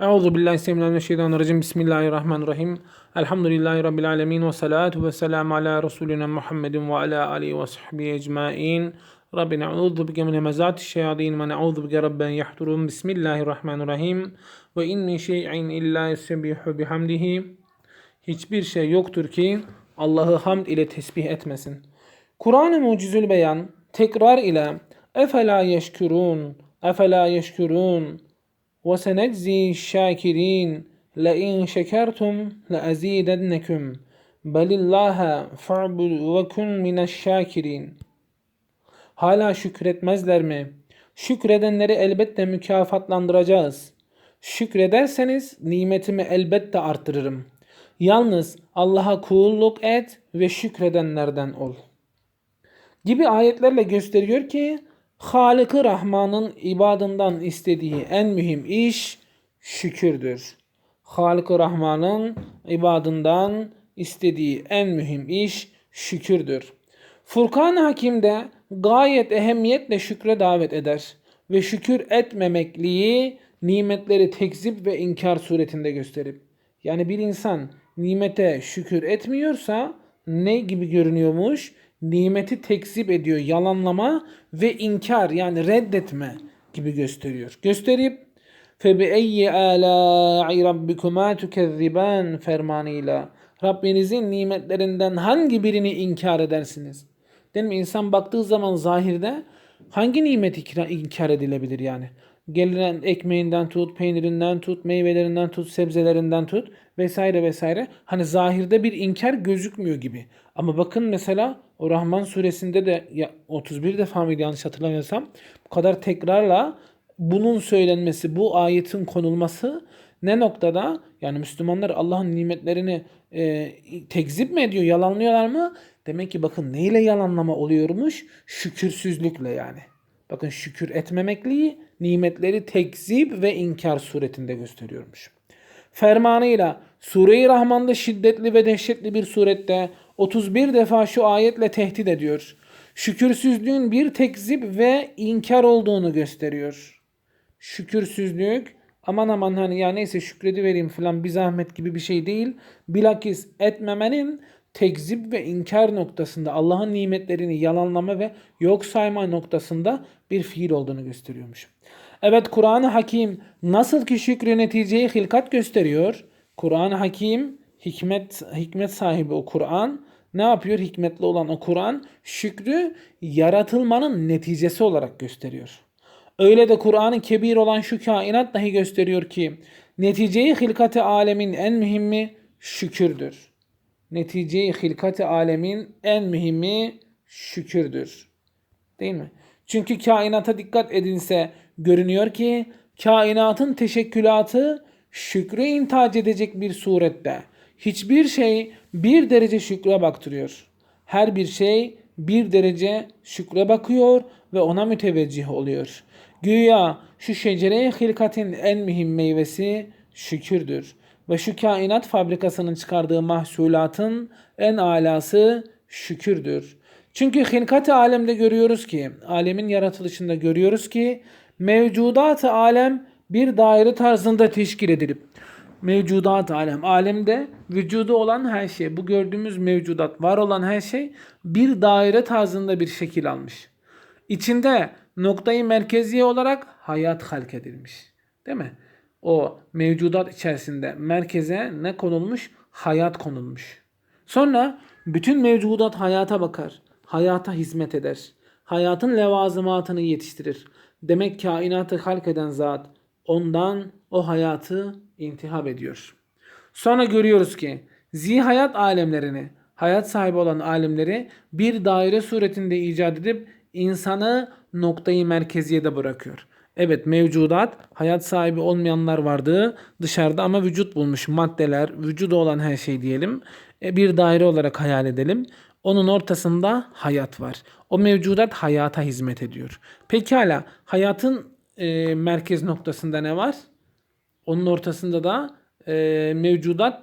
Euzu billahi Bismillahirrahmanirrahim. Bismillahirrahmanirrahim. Elhamdülillahi Rabbil alemin ve salatu ve selamu ala Resulina Muhammedin ve ala alihi ve sahbihi ecmain. Rabbi na'udhu bike min hemezati şeyadin ve na'udhu bike rabben yahdurun. Bismillahirrahmanirrahim. Ve in min şey'in illa yusebbihu bihamdihi. Hiçbir şey yoktur ki Allah'ı hamd ile tesbih etmesin. Kur'an-ı Mucizül Beyan tekrar ile efela yeşkurun, efela yeşkurun, وسنجزي الشاكرين لئن شكرتم لأزيدنكم بل الله فاعبد وكن من الشاكرين Hala şükretmezler mi? Şükredenleri elbette mükafatlandıracağız. Şükrederseniz nimetimi elbette arttırırım. Yalnız Allah'a kulluk et ve şükredenlerden ol. Gibi ayetlerle gösteriyor ki Halık-ı Rahman'ın ibadından istediği en mühim iş şükürdür. Halık-ı Rahman'ın ibadından istediği en mühim iş şükürdür. Furkan Hakim'de gayet ehemmiyetle şükre davet eder ve şükür etmemekliği nimetleri tekzip ve inkar suretinde gösterip yani bir insan nimete şükür etmiyorsa ne gibi görünüyormuş? nimeti tekzip ediyor, yalanlama ve inkar yani reddetme gibi gösteriyor. Gösterip فَبِأَيِّ آلَاءِ رَبِّكُمَا تُكَذِّبَانِ fermanıyla Rabbinizin nimetlerinden hangi birini inkar edersiniz? Değil mi? İnsan baktığı zaman zahirde hangi nimet inkar edilebilir yani? Gelen ekmeğinden tut, peynirinden tut, meyvelerinden tut, sebzelerinden tut vesaire vesaire. Hani zahirde bir inkar gözükmüyor gibi. Ama bakın mesela o Rahman suresinde de ya 31 defa mıydı yanlış hatırlamıyorsam bu kadar tekrarla bunun söylenmesi, bu ayetin konulması ne noktada? Yani Müslümanlar Allah'ın nimetlerini e, tekzip mi ediyor, yalanlıyorlar mı? Demek ki bakın neyle yalanlama oluyormuş? Şükürsüzlükle yani. Bakın şükür etmemekliği nimetleri tekzip ve inkar suretinde gösteriyormuş. Fermanıyla Sure-i Rahman'da şiddetli ve dehşetli bir surette 31 defa şu ayetle tehdit ediyor. Şükürsüzlüğün bir tekzip ve inkar olduğunu gösteriyor. Şükürsüzlük aman aman hani ya neyse şükredi vereyim falan bir zahmet gibi bir şey değil. Bilakis etmemenin tekzip ve inkar noktasında Allah'ın nimetlerini yalanlama ve yok sayma noktasında bir fiil olduğunu gösteriyormuş. Evet Kur'an-ı Hakim nasıl ki şükrü neticeyi hilkat gösteriyor. Kur'an-ı Hakim hikmet hikmet sahibi o Kur'an ne yapıyor? Hikmetli olan o Kur'an şükrü yaratılmanın neticesi olarak gösteriyor. Öyle de Kur'an'ın kebir olan şu kainat dahi gösteriyor ki neticeyi hilkati alemin en mühimi şükürdür. Neticeyi hilkati alemin en mühimi şükürdür. Değil mi? Çünkü kainata dikkat edinse görünüyor ki kainatın teşekkülatı şükrü intac edecek bir surette. Hiçbir şey bir derece şükre baktırıyor. Her bir şey bir derece şükre bakıyor ve ona müteveccih oluyor. Güya şu şecere hilkatin en mühim meyvesi şükürdür. Ve şu kainat fabrikasının çıkardığı mahsulatın en alası şükürdür. Çünkü hilkat alemde görüyoruz ki, alemin yaratılışında görüyoruz ki mevcudat alem bir daire tarzında teşkil edilip mevcudat alem. Alemde vücudu olan her şey, bu gördüğümüz mevcudat, var olan her şey bir daire tarzında bir şekil almış. İçinde noktayı merkeziye olarak hayat halk edilmiş. Değil mi? O mevcudat içerisinde merkeze ne konulmuş? Hayat konulmuş. Sonra bütün mevcudat hayata bakar. Hayata hizmet eder. Hayatın levazımatını yetiştirir. Demek kainatı halk eden zat ondan o hayatı intihab ediyor. Sonra görüyoruz ki zihayat alemlerini, hayat sahibi olan alemleri bir daire suretinde icat edip insanı noktayı merkeziyede bırakıyor. Evet mevcudat hayat sahibi olmayanlar vardı dışarıda ama vücut bulmuş maddeler, vücudu olan her şey diyelim. E, bir daire olarak hayal edelim. Onun ortasında hayat var. O mevcudat hayata hizmet ediyor. Pekala hayatın e, merkez noktasında ne var? Onun ortasında da e, mevcudat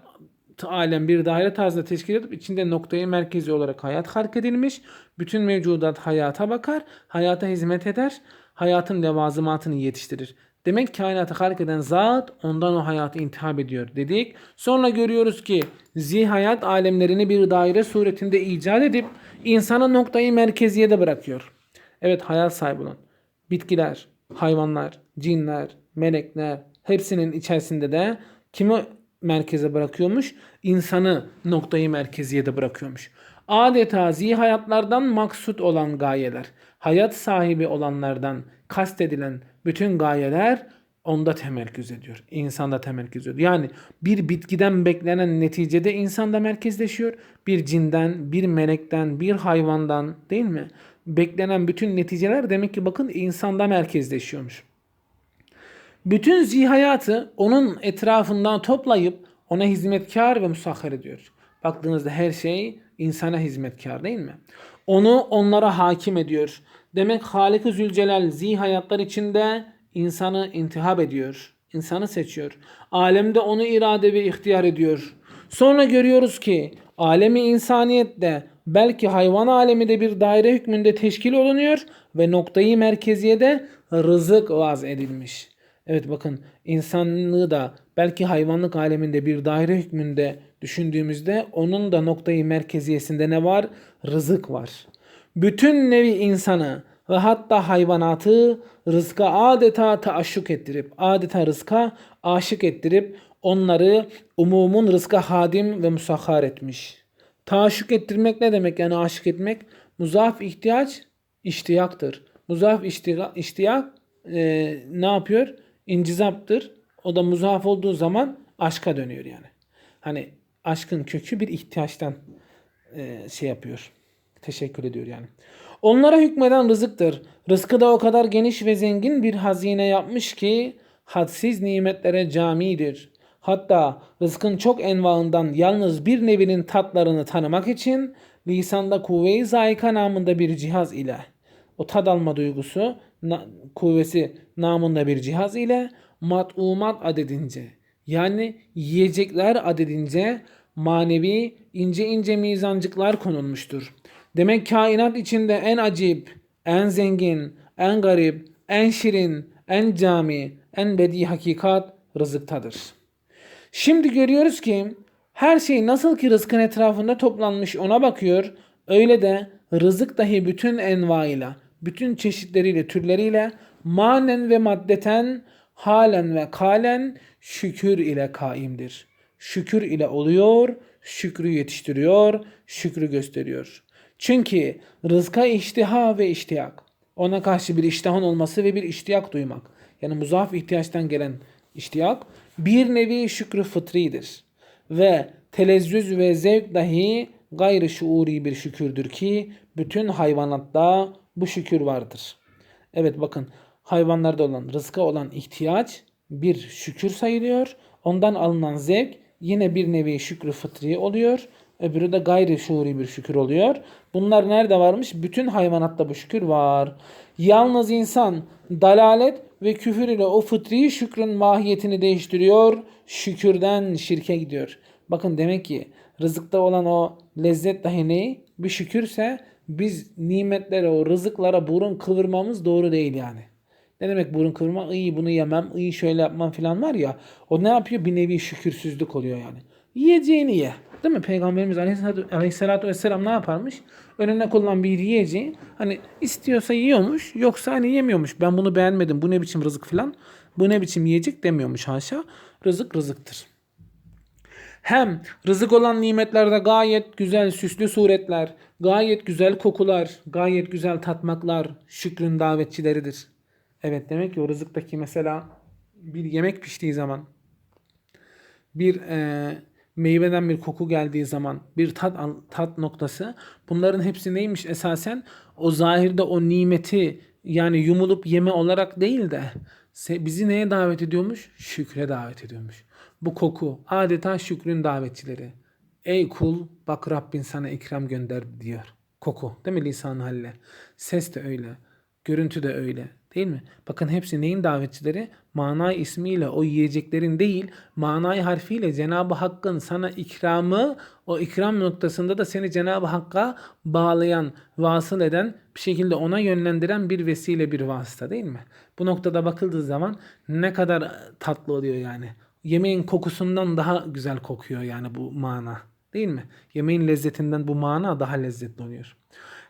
alem bir daire tarzında teşkil edip içinde noktayı merkezi olarak hayat halk edilmiş. Bütün mevcudat hayata bakar, hayata hizmet eder, hayatın levazımatını yetiştirir. Demek kainatı halk eden zat ondan o hayatı intihab ediyor dedik. Sonra görüyoruz ki zihayat alemlerini bir daire suretinde icat edip insanı noktayı merkeziyede bırakıyor. Evet hayat sahibi olan bitkiler, hayvanlar, cinler, melekler hepsinin içerisinde de kimi merkeze bırakıyormuş? İnsanı noktayı merkeziyede bırakıyormuş. Adeta zihayatlardan maksut olan gayeler, hayat sahibi olanlardan kastedilen bütün gayeler onda temerküz ediyor. İnsanda temerküz ediyor. Yani bir bitkiden beklenen neticede insanda merkezleşiyor. Bir cinden, bir melekten, bir hayvandan değil mi? Beklenen bütün neticeler demek ki bakın insanda merkezleşiyormuş. Bütün zihayatı onun etrafından toplayıp ona hizmetkar ve musahhar ediyor. Baktığınızda her şey insana hizmetkar değil mi? Onu onlara hakim ediyor. Demek Halik-i Zülcelal zihayatlar içinde insanı intihab ediyor. İnsanı seçiyor. Alemde onu irade ve ihtiyar ediyor. Sonra görüyoruz ki alemi insaniyette belki hayvan alemi de bir daire hükmünde teşkil olunuyor ve noktayı merkeziyede rızık vaz edilmiş. Evet bakın insanlığı da belki hayvanlık aleminde bir daire hükmünde düşündüğümüzde onun da noktayı merkeziyesinde ne var? Rızık var. Bütün nevi insanı ve hatta hayvanatı rızka adeta taaşşuk ettirip, adeta rızka aşık ettirip onları umumun rızka hadim ve musahhar etmiş. Taaşşuk ettirmek ne demek yani aşık etmek? Muzaf ihtiyaç iştiyaktır. Muzaf iştiyak, iştiyak e, ne yapıyor? İncizaptır. O da muzaf olduğu zaman aşka dönüyor yani. Hani aşkın kökü bir ihtiyaçtan e, şey yapıyor. Teşekkür ediyor yani. Onlara hükmeden rızıktır. Rızkı da o kadar geniş ve zengin bir hazine yapmış ki hadsiz nimetlere camidir. Hatta rızkın çok envaından yalnız bir nevinin tatlarını tanımak için lisanda kuvve-i zayika namında bir cihaz ile o tad alma duygusu na, kuvvesi namında bir cihaz ile matumat adedince yani yiyecekler adedince manevi ince ince mizancıklar konulmuştur. Demek kainat içinde en acip, en zengin, en garip, en şirin, en cami, en bedi hakikat rızıktadır. Şimdi görüyoruz ki her şey nasıl ki rızkın etrafında toplanmış ona bakıyor. Öyle de rızık dahi bütün envaıyla, bütün çeşitleriyle, türleriyle manen ve maddeten, halen ve kalen şükür ile kaimdir. Şükür ile oluyor, şükrü yetiştiriyor, şükrü gösteriyor. Çünkü rızka iştiha ve iştiyak. Ona karşı bir iştahın olması ve bir iştiyak duymak. Yani muzaf ihtiyaçtan gelen iştiyak bir nevi şükrü fıtridir. Ve telezzüz ve zevk dahi gayri şuuri bir şükürdür ki bütün hayvanatta bu şükür vardır. Evet bakın hayvanlarda olan rızka olan ihtiyaç bir şükür sayılıyor. Ondan alınan zevk yine bir nevi şükrü fıtri oluyor. Öbürü de gayri şuuri bir şükür oluyor. Bunlar nerede varmış? Bütün hayvanatta bu şükür var. Yalnız insan dalalet ve küfür ile o fıtri şükrün mahiyetini değiştiriyor. Şükürden şirke gidiyor. Bakın demek ki rızıkta olan o lezzet dahi ne? Bir şükürse biz nimetlere, o rızıklara burun kıvırmamız doğru değil yani. Ne demek burun kıvırma? İyi bunu yemem, iyi şöyle yapmam falan var ya. O ne yapıyor? Bir nevi şükürsüzlük oluyor yani. Yiyeceğini ye. Değil mi? Peygamberimiz Aleyhisselatü, Aleyhisselatü Vesselam ne yaparmış? Önüne konulan bir yiyeceği hani istiyorsa yiyormuş yoksa hani yemiyormuş. Ben bunu beğenmedim. Bu ne biçim rızık falan. Bu ne biçim yiyecek demiyormuş haşa. Rızık rızıktır. Hem rızık olan nimetlerde gayet güzel süslü suretler, gayet güzel kokular, gayet güzel tatmaklar şükrün davetçileridir. Evet demek ki o rızıktaki mesela bir yemek piştiği zaman bir e, meyveden bir koku geldiği zaman bir tat tat noktası bunların hepsi neymiş esasen o zahirde o nimeti yani yumulup yeme olarak değil de bizi neye davet ediyormuş? Şükre davet ediyormuş. Bu koku adeta şükrün davetçileri. Ey kul bak Rabbin sana ikram gönder diyor. Koku değil mi lisan halle? Ses de öyle. Görüntü de öyle. Değil mi? Bakın hepsi neyin davetçileri? Manay ismiyle o yiyeceklerin değil, manay harfiyle Cenab-ı Hakk'ın sana ikramı, o ikram noktasında da seni Cenab-ı Hakk'a bağlayan, vasıl eden, bir şekilde ona yönlendiren bir vesile, bir vasıta değil mi? Bu noktada bakıldığı zaman ne kadar tatlı oluyor yani. Yemeğin kokusundan daha güzel kokuyor yani bu mana. Değil mi? Yemeğin lezzetinden bu mana daha lezzetli oluyor.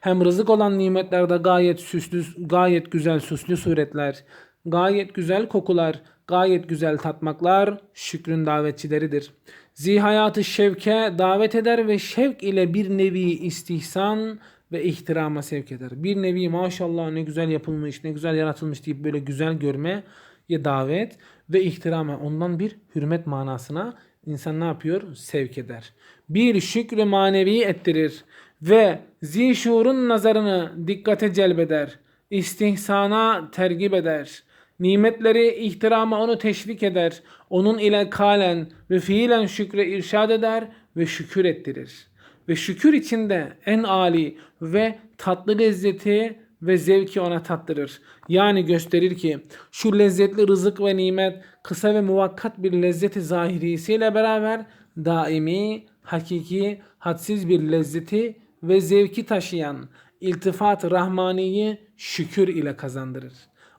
Hem rızık olan nimetlerde gayet süslü, gayet güzel süslü suretler, gayet güzel kokular, gayet güzel tatmaklar şükrün davetçileridir. Zihayatı şevke davet eder ve şevk ile bir nevi istihsan ve ihtirama sevk eder. Bir nevi maşallah ne güzel yapılmış, ne güzel yaratılmış deyip böyle güzel görmeye davet ve ihtirama ondan bir hürmet manasına insan ne yapıyor? Sevk eder. Bir şükrü manevi ettirir ve zişurun nazarını dikkate celbeder. İstihsana tergip eder. Nimetleri ihtirama onu teşvik eder. Onun ile kalen ve fiilen şükre irşad eder ve şükür ettirir. Ve şükür içinde en âli ve tatlı lezzeti ve zevki ona tattırır. Yani gösterir ki şu lezzetli rızık ve nimet kısa ve muvakkat bir lezzeti zahirisiyle beraber daimi, hakiki, hadsiz bir lezzeti ve zevki taşıyan iltifat rahmaniyi şükür ile kazandırır.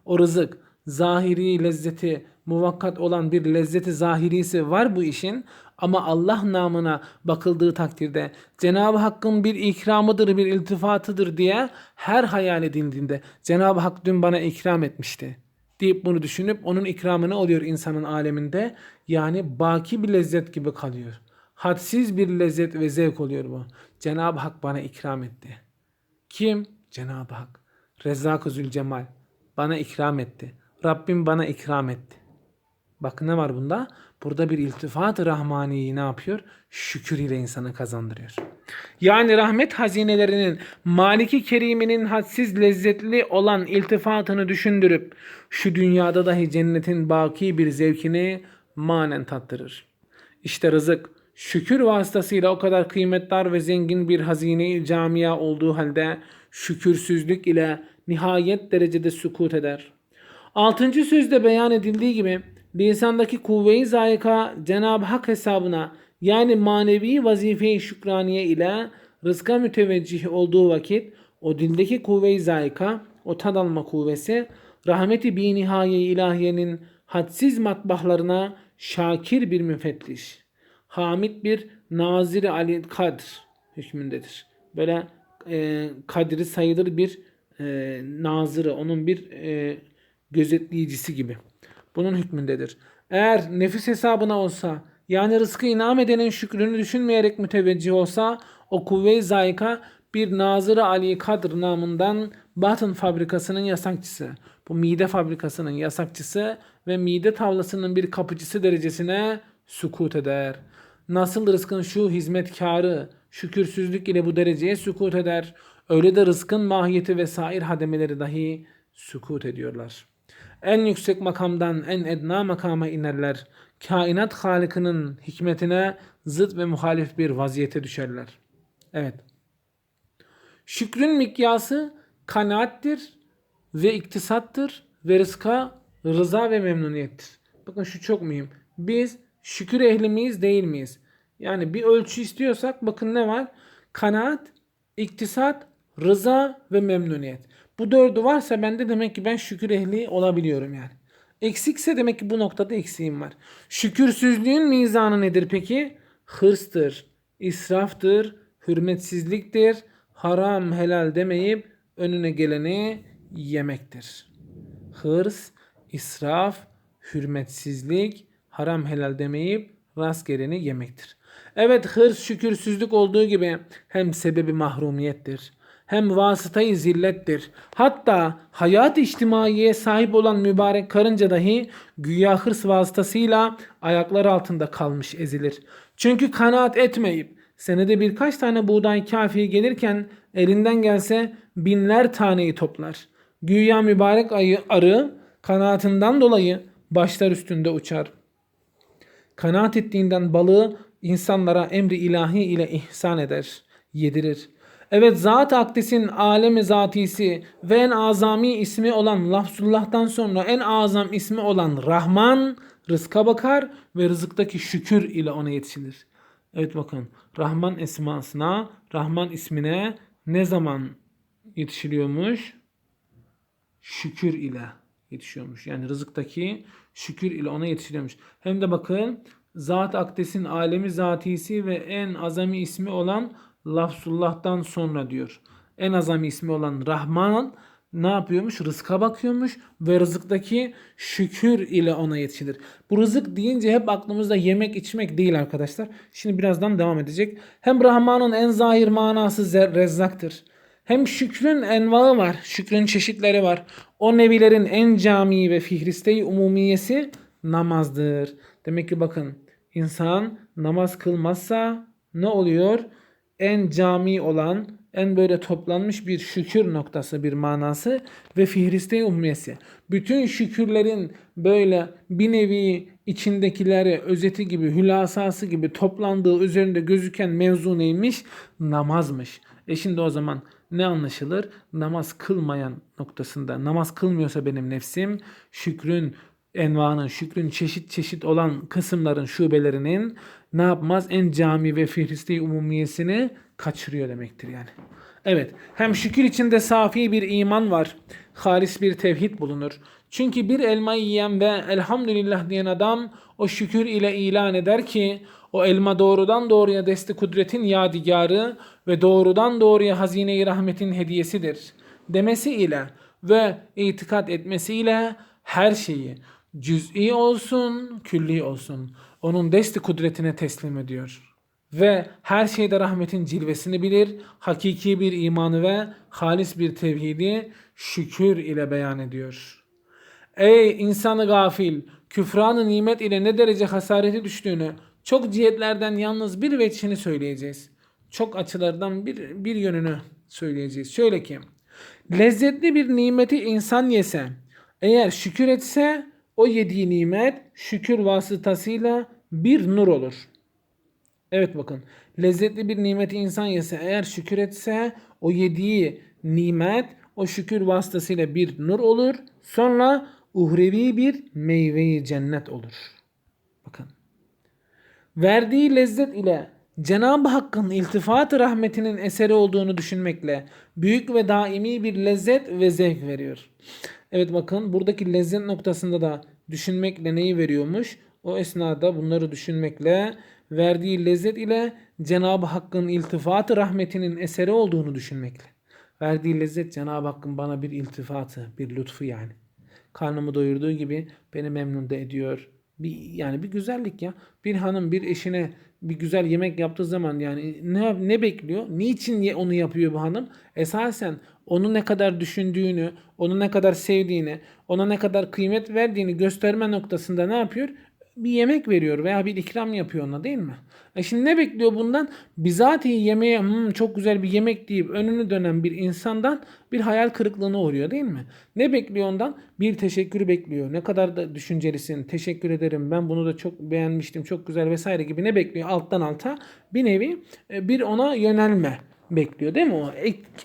O rızık, zahiri lezzeti, muvakkat olan bir lezzeti zahirisi var bu işin ama Allah namına bakıldığı takdirde Cenab-ı Hakk'ın bir ikramıdır, bir iltifatıdır diye her hayal edildiğinde Cenab-ı Hak dün bana ikram etmişti deyip bunu düşünüp onun ikramını oluyor insanın aleminde. Yani baki bir lezzet gibi kalıyor. Hadsiz bir lezzet ve zevk oluyor bu. Cenab-ı Hak bana ikram etti. Kim? Cenab-ı Hak. Rezzak-ı Zülcemal. Bana ikram etti. Rabbim bana ikram etti. Bak ne var bunda? Burada bir iltifat-ı rahmaniyi ne yapıyor? Şükür ile insanı kazandırıyor. Yani rahmet hazinelerinin Maliki Kerim'inin hadsiz lezzetli olan iltifatını düşündürüp şu dünyada dahi cennetin baki bir zevkini manen tattırır. İşte rızık şükür vasıtasıyla o kadar kıymetli ve zengin bir hazine camia olduğu halde şükürsüzlük ile nihayet derecede sükut eder. Altıncı sözde beyan edildiği gibi lisandaki kuvve-i zayika Cenab-ı Hak hesabına yani manevi vazife-i şükraniye ile rızka müteveccih olduğu vakit o dildeki kuvve-i zayika, o tad alma kuvvesi rahmeti bi nihaye ilahiyenin hadsiz matbahlarına şakir bir müfettiş, hamid bir naziri ali kadr hükmündedir. Böyle e, kadri sayılır bir e, nazırı, onun bir e, gözetleyicisi gibi. Bunun hükmündedir. Eğer nefis hesabına olsa yani rızkı inam edenin şükrünü düşünmeyerek müteveccih olsa o kuvve-i zayika bir Nazır-ı Ali Kadr namından Batın fabrikasının yasakçısı, bu mide fabrikasının yasakçısı ve mide tavlasının bir kapıcısı derecesine sükut eder. Nasıl rızkın şu hizmetkarı şükürsüzlük ile bu dereceye sükut eder. Öyle de rızkın mahiyeti ve sair hademeleri dahi sükut ediyorlar. En yüksek makamdan en edna makama inerler. Kainat halikinin hikmetine zıt ve muhalif bir vaziyete düşerler. Evet. Şükrün mikyası kanaattir ve iktisattır ve rızka rıza ve memnuniyettir. Bakın şu çok mühim. Biz şükür ehli miyiz değil miyiz? Yani bir ölçü istiyorsak bakın ne var? Kanaat, iktisat, rıza ve memnuniyet. Bu dördü varsa bende demek ki ben şükür ehli olabiliyorum yani. Eksikse demek ki bu noktada eksiğim var. Şükürsüzlüğün mizanı nedir peki? Hırstır, israftır, hürmetsizliktir, haram helal demeyip önüne geleni yemektir. Hırs, israf, hürmetsizlik, haram helal demeyip rastgeleni yemektir. Evet hırs şükürsüzlük olduğu gibi hem sebebi mahrumiyettir hem vasıtayı zillettir. Hatta hayat içtimaiye sahip olan mübarek karınca dahi güya hırs vasıtasıyla ayaklar altında kalmış ezilir. Çünkü kanaat etmeyip senede birkaç tane buğday kafi gelirken elinden gelse binler taneyi toplar. Güya mübarek ayı arı kanaatından dolayı başlar üstünde uçar. Kanaat ettiğinden balığı insanlara emri ilahi ile ihsan eder, yedirir. Evet zat akdesin alemi zatisi ve en azami ismi olan lafzullah'tan sonra en azam ismi olan Rahman rızka bakar ve rızıktaki şükür ile ona yetişilir. Evet bakın Rahman esmasına, Rahman ismine ne zaman yetişiliyormuş? Şükür ile yetişiyormuş. Yani rızıktaki şükür ile ona yetişiliyormuş. Hem de bakın zat akdesin alemi zatisi ve en azami ismi olan lafzullah'tan sonra diyor. En azami ismi olan Rahman ne yapıyormuş? Rızka bakıyormuş ve rızıktaki şükür ile ona yetişilir. Bu rızık deyince hep aklımızda yemek içmek değil arkadaşlar. Şimdi birazdan devam edecek. Hem Rahman'ın en zahir manası rezzaktır. Hem şükrün envaı var. Şükrün çeşitleri var. O nevilerin en cami ve fihriste-i umumiyesi namazdır. Demek ki bakın insan namaz kılmazsa ne oluyor? En cami olan, en böyle toplanmış bir şükür noktası, bir manası ve fihriste-i umumiyesi. Bütün şükürlerin böyle bir nevi içindekileri özeti gibi, hülasası gibi toplandığı üzerinde gözüken mevzu neymiş? Namazmış. E şimdi o zaman ne anlaşılır? Namaz kılmayan noktasında, namaz kılmıyorsa benim nefsim, şükrün envanın, şükrün çeşit çeşit olan kısımların şubelerinin ne yapmaz? En cami ve fihristi umumiyesini kaçırıyor demektir yani. Evet, hem şükür içinde safi bir iman var. Halis bir tevhid bulunur. Çünkü bir elmayı yiyen ve elhamdülillah diyen adam o şükür ile ilan eder ki o elma doğrudan doğruya desti kudretin yadigarı ve doğrudan doğruya hazine-i rahmetin hediyesidir. Demesi ile ve itikat etmesiyle her şeyi cüz'i olsun, külli olsun onun desti kudretine teslim ediyor. Ve her şeyde rahmetin cilvesini bilir, hakiki bir imanı ve halis bir tevhidi şükür ile beyan ediyor. Ey insanı gafil, küfranı nimet ile ne derece hasareti düştüğünü çok cihetlerden yalnız bir veçhini söyleyeceğiz. Çok açılardan bir, bir yönünü söyleyeceğiz. Şöyle ki, lezzetli bir nimeti insan yese, eğer şükür etse o yediği nimet şükür vasıtasıyla bir nur olur. Evet bakın. Lezzetli bir nimeti insan yese eğer şükür etse o yediği nimet o şükür vasıtasıyla bir nur olur. Sonra uhrevi bir meyveyi cennet olur. Verdiği lezzet ile Cenab-ı Hakk'ın iltifat rahmetinin eseri olduğunu düşünmekle büyük ve daimi bir lezzet ve zevk veriyor. Evet bakın buradaki lezzet noktasında da düşünmekle neyi veriyormuş? O esnada bunları düşünmekle verdiği lezzet ile Cenab-ı Hakk'ın iltifatı rahmetinin eseri olduğunu düşünmekle. Verdiği lezzet Cenab-ı Hakk'ın bana bir iltifatı, bir lütfu yani. Karnımı doyurduğu gibi beni memnun da ediyor. Bir, yani bir güzellik ya. Bir hanım bir eşine bir güzel yemek yaptığı zaman yani ne ne bekliyor? Niçin onu yapıyor bu hanım? Esasen onu ne kadar düşündüğünü, onu ne kadar sevdiğini, ona ne kadar kıymet verdiğini gösterme noktasında ne yapıyor? Bir yemek veriyor veya bir ikram yapıyor ona değil mi? E şimdi ne bekliyor bundan? Bizatihi yemeğe "Hmm, çok güzel bir yemek deyip önünü dönen bir insandan bir hayal kırıklığına uğruyor değil mi? Ne bekliyor ondan? Bir teşekkür bekliyor. Ne kadar da düşüncelisin. Teşekkür ederim. Ben bunu da çok beğenmiştim. Çok güzel vesaire gibi ne bekliyor? Alttan alta bir nevi e, bir ona yönelme bekliyor değil mi? O,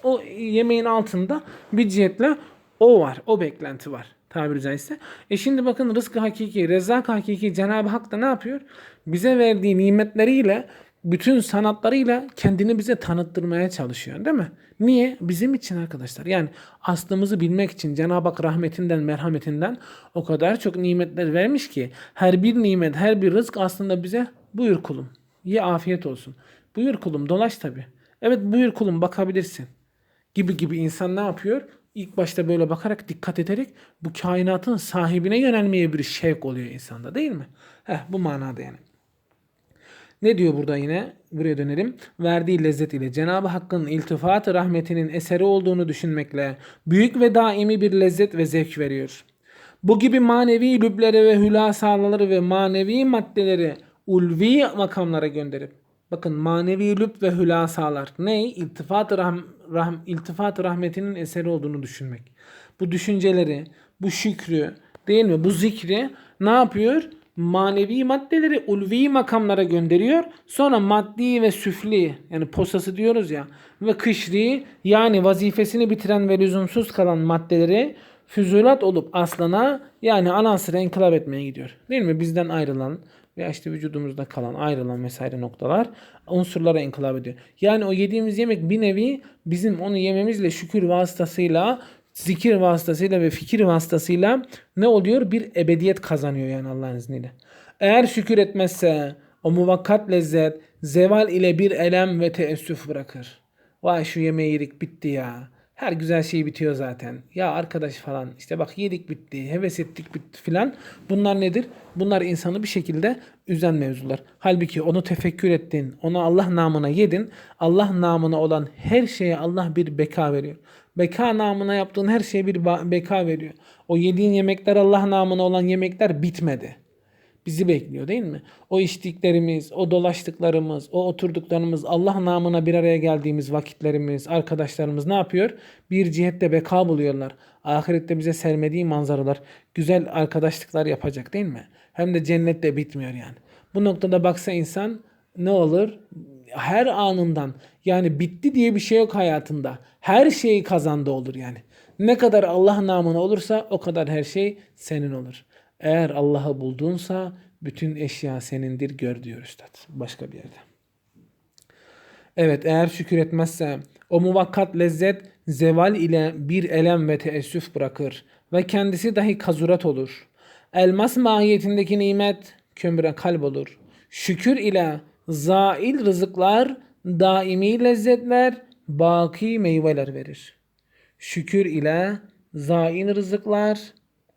o yemeğin altında bir cihetle o var. O beklenti var tabiri caizse. E şimdi bakın rızkı hakiki, rezzak hakiki Cenab-ı Hak da ne yapıyor? Bize verdiği nimetleriyle bütün sanatlarıyla kendini bize tanıttırmaya çalışıyor değil mi? Niye? Bizim için arkadaşlar. Yani aslımızı bilmek için Cenab-ı Hak rahmetinden, merhametinden o kadar çok nimetler vermiş ki her bir nimet, her bir rızk aslında bize buyur kulum. Ye afiyet olsun. Buyur kulum dolaş tabi. Evet buyur kulum bakabilirsin. Gibi gibi insan ne yapıyor? İlk başta böyle bakarak dikkat ederek bu kainatın sahibine yönelmeye bir şevk oluyor insanda değil mi? Heh, bu manada yani. Ne diyor burada yine? Buraya dönelim. Verdiği lezzet ile Cenab-ı Hakk'ın iltifat rahmetinin eseri olduğunu düşünmekle büyük ve daimi bir lezzet ve zevk veriyor. Bu gibi manevi lübleri ve hülasaları ve manevi maddeleri ulvi makamlara gönderip bakın manevi lüb ve hülasalar ne? İltifat rahm, rahm, iltifat rahmetinin eseri olduğunu düşünmek. Bu düşünceleri, bu şükrü değil mi? Bu zikri ne yapıyor? manevi maddeleri ulvi makamlara gönderiyor. Sonra maddi ve süfli yani posası diyoruz ya ve kışri yani vazifesini bitiren ve lüzumsuz kalan maddeleri füzulat olup aslana yani anasıra inkılap etmeye gidiyor. Değil mi? Bizden ayrılan veya işte vücudumuzda kalan ayrılan vesaire noktalar unsurlara inkılap ediyor. Yani o yediğimiz yemek bir nevi bizim onu yememizle şükür vasıtasıyla zikir vasıtasıyla ve fikir vasıtasıyla ne oluyor? Bir ebediyet kazanıyor yani Allah'ın izniyle. Eğer şükür etmezse o muvakkat lezzet zeval ile bir elem ve teessüf bırakır. Vay şu yemeği yedik bitti ya. Her güzel şey bitiyor zaten. Ya arkadaş falan işte bak yedik bitti, heves ettik bitti filan. Bunlar nedir? Bunlar insanı bir şekilde üzen mevzular. Halbuki onu tefekkür ettin, onu Allah namına yedin. Allah namına olan her şeye Allah bir beka veriyor. Beka namına yaptığın her şeye bir beka veriyor. O yediğin yemekler Allah namına olan yemekler bitmedi. Bizi bekliyor değil mi? O içtiklerimiz, o dolaştıklarımız, o oturduklarımız, Allah namına bir araya geldiğimiz vakitlerimiz, arkadaşlarımız ne yapıyor? Bir cihette beka buluyorlar. Ahirette bize sermediği manzaralar, güzel arkadaşlıklar yapacak değil mi? Hem de cennette bitmiyor yani. Bu noktada baksa insan ne olur? Her anından yani bitti diye bir şey yok hayatında. Her şeyi kazandı olur yani. Ne kadar Allah namına olursa o kadar her şey senin olur. Eğer Allah'ı buldunsa bütün eşya senindir gör diyor üstad başka bir yerde. Evet eğer şükür etmezse o muvakkat lezzet zeval ile bir elem ve teessüf bırakır ve kendisi dahi kazurat olur. Elmas mahiyetindeki nimet kömüre kalp olur. Şükür ile zail rızıklar daimi lezzetler baki meyveler verir. Şükür ile zain rızıklar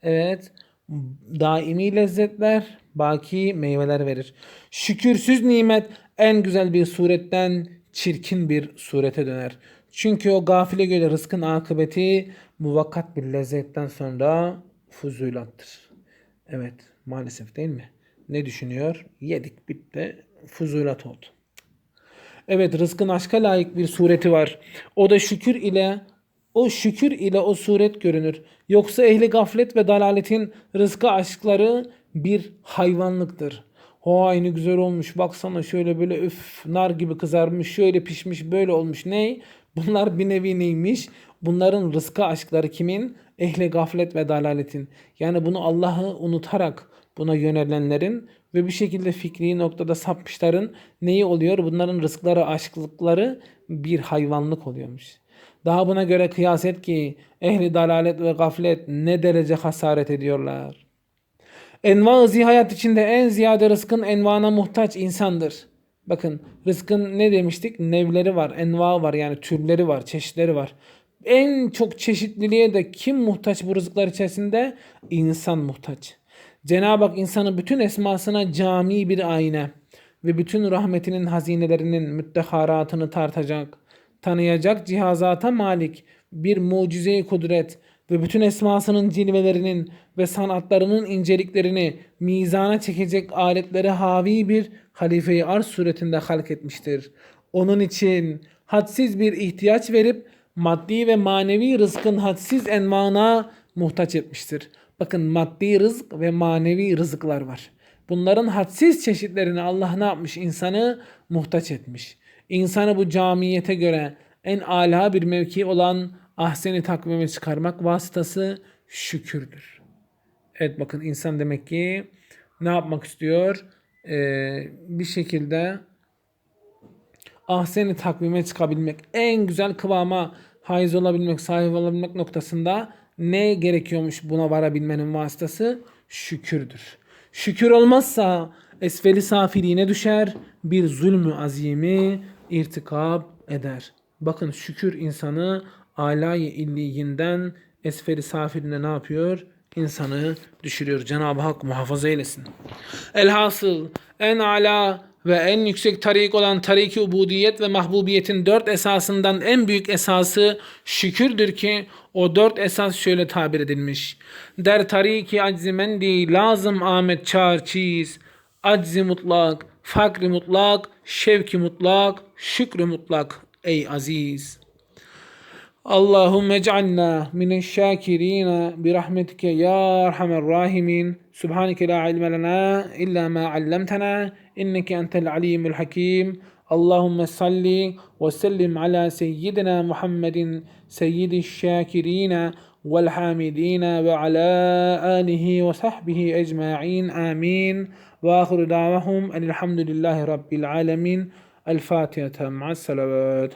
evet daimi lezzetler, baki meyveler verir. Şükürsüz nimet en güzel bir suretten çirkin bir surete döner. Çünkü o gafile göre rızkın akıbeti muvakkat bir lezzetten sonra fuzulattır. Evet maalesef değil mi? Ne düşünüyor? Yedik bitti fuzulat oldu. Evet rızkın aşka layık bir sureti var. O da şükür ile o şükür ile o suret görünür. Yoksa ehli gaflet ve dalaletin rızkı aşkları bir hayvanlıktır. O aynı güzel olmuş. Baksana şöyle böyle üf nar gibi kızarmış. Şöyle pişmiş böyle olmuş. Ney? Bunlar bir nevi neymiş? Bunların rızkı aşkları kimin? Ehli gaflet ve dalaletin. Yani bunu Allah'ı unutarak buna yönelenlerin ve bir şekilde fikri noktada sapmışların neyi oluyor? Bunların rızkları, aşklıkları bir hayvanlık oluyormuş. Daha buna göre kıyas et ki ehli dalalet ve gaflet ne derece hasaret ediyorlar. Enva-ı hayat içinde en ziyade rızkın envana muhtaç insandır. Bakın rızkın ne demiştik? Nevleri var, enva var yani türleri var, çeşitleri var. En çok çeşitliliğe de kim muhtaç bu rızıklar içerisinde? İnsan muhtaç. Cenab-ı Hak insanı bütün esmasına cami bir ayna ve bütün rahmetinin hazinelerinin mütteharatını tartacak tanıyacak cihazata malik bir mucize kudret ve bütün esmasının cilvelerinin ve sanatlarının inceliklerini mizana çekecek aletlere havi bir halife-i arz suretinde halk etmiştir. Onun için hadsiz bir ihtiyaç verip maddi ve manevi rızkın hadsiz envana muhtaç etmiştir. Bakın maddi rızk ve manevi rızıklar var. Bunların hadsiz çeşitlerini Allah ne yapmış? İnsanı muhtaç etmiş. İnsanı bu camiyete göre en ala bir mevki olan ahseni takvime çıkarmak vasıtası şükürdür. Evet bakın insan demek ki ne yapmak istiyor? Ee, bir şekilde ahseni takvime çıkabilmek, en güzel kıvama haiz olabilmek, sahip olabilmek noktasında ne gerekiyormuş buna varabilmenin vasıtası? Şükürdür. Şükür olmazsa esfeli safiliğine düşer, bir zulmü azimi irtikab eder. Bakın şükür insanı alayı illiyinden esferi safiline ne yapıyor? İnsanı düşürüyor. Cenab-ı Hak muhafaza eylesin. Elhasıl en ala ve en yüksek tarik olan tariki ubudiyet ve mahbubiyetin dört esasından en büyük esası şükürdür ki o dört esas şöyle tabir edilmiş. Der tariki aczimendi lazım Ahmet çağır çiz. Aczi mutlak, Fakri mutlak, şevki mutlak, şükrü mutlak ey aziz. Allahümme ec'alna mineşşâkirîne birahmetike ya erhamer rahimin. Subhaneke la ilme lena illa ma allamtana inneke entel alimul hakim. Allahümme salli ve sellim ala seyyidina Muhammedin seyyidi şakirine والحامدين وعلى آله وصحبه أجمعين آمين وآخر دعوهم أن الحمد لله رب العالمين. الفاتحة مع السلامات